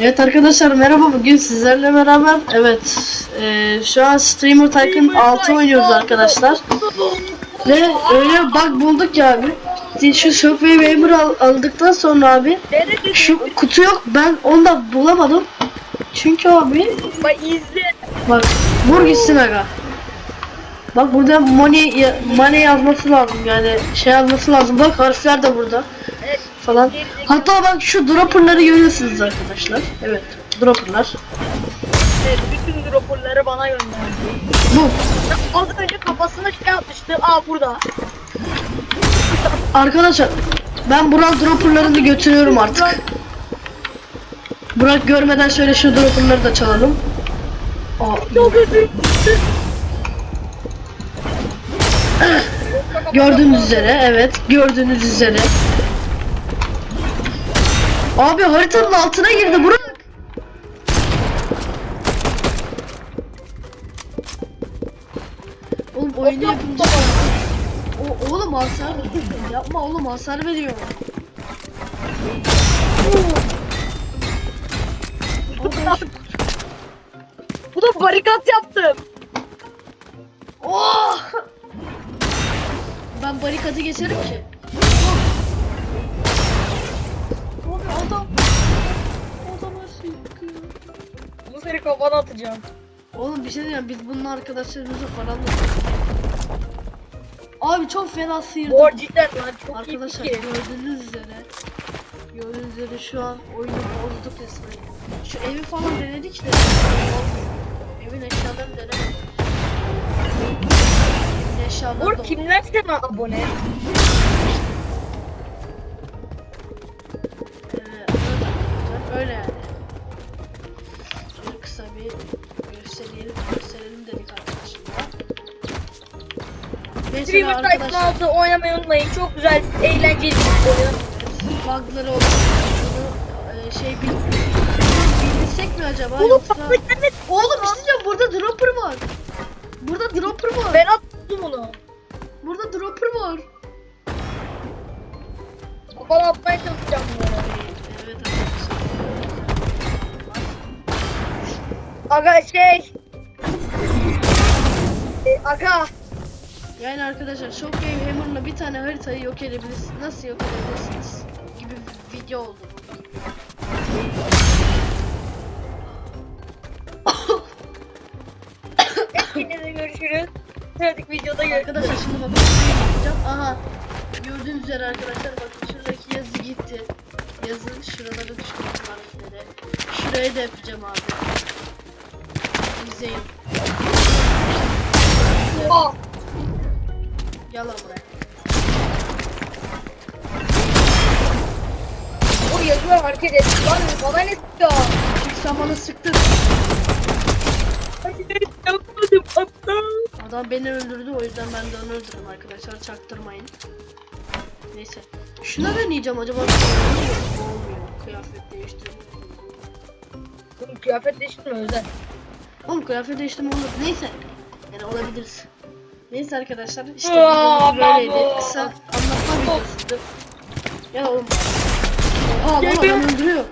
Evet arkadaşlar merhaba. Bugün sizlerle beraber evet e, şu an Streamer Tycoon 6 oynuyoruz arkadaşlar. Ve öyle bug bulduk ya abi. Şu Shopway Waver al, aldıktan sonra abi şu kutu yok ben onu da bulamadım. Çünkü abi Bak izle. bak vur gitsin aga. Bak burada money, money yazması lazım yani şey yazması lazım. Bak harfler de burada. Evet. Falan hatta bak şu dropperları görüyorsunuz arkadaşlar evet dropperlar evet bütün raporları bana gönderdi. bu Az önce kafasına şey atmıştı. Aa burada. Arkadaşlar ben Burak dropperlarını götürüyorum artık. Burak görmeden şöyle şu dropperları da çalalım. Aa, Çok gördüğünüz üzere evet gördüğünüz üzere. Abi haritanın altına girdi Burak. Oğlum oyunu yapınca o, oğlum hasar yapma oğlum hasar veriyor. Bu da barikat yaptım. Oh! Ben barikatı geçerim ki. Kafana atacağım. Oğlum bir şey diyeceğim biz bunun arkadaşlarımızı falan da Abi çok fena sıyırdı. Bu cidden lan çok Arkadaşlar iyi gördüğünüz üzere Gördüğünüz üzere şu an oyunu bozduk resmen. Şu evi falan denedik de. Evin eşyalarını denemedik. Evin eşyaları olmuyor. kimler sana abone? Ee, öyle yani. Bir gösterelim, gösterelim dedik arkadaşlar. Mesela Streamer Tycoon arkadaşlar 6 oynamayı unutmayın. Çok güzel, eğlenceli bir oyun. bug'ları bunu e, şey bil, bildirsek mi acaba Oğlum yoksa? bak gelmedi. Oğlum bir şey diyeceğim burada dropper var. Burada dropper var. Ben attım onu. Burada dropper var. Kafana atmaya çalışacağım Aga şey. E, Aga. Yani arkadaşlar Shockwave Hammer'la bir tane haritayı yok edebilirsiniz. Nasıl yok edebilirsiniz? Gibi bir video oldu bu. Hepinize görüşürüz. Sıradaki videoda görüşürüz. Arkadaşlar şimdi bakın şuraya yapacağım. Aha. Gördüğünüz üzere arkadaşlar bakın şuradaki yazı gitti. Yazın şuralara düştü harfleri. Şuraya da yapacağım abi. İzleyin. Aa, Gel lan buraya. o yazıyor hareket et. Lan bana ne? Çünkü sen bana sıktın. Hayır yapmadım hatta. Adam beni öldürdü o yüzden ben de onu öldürdüm arkadaşlar çaktırmayın. Neyse. Şuna deneyeceğim acaba mu? Olmuyor. Kıyafet değiştirme. Bunun kıyafet değiştirme özel. Oğlum kıyafet değiştirme olur. Neyse. Yani olabiliriz. Neyse arkadaşlar işte Aa, böyleydi. bravo. Kısa anlatma videosuydu. Ya oğlum. Oha lan adam öldürüyor.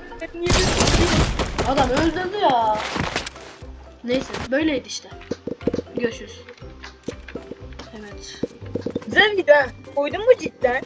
Adam öldürdü ya. Neyse böyleydi işte. Görüşürüz. Evet. Güzel video. Koydun mu cidden?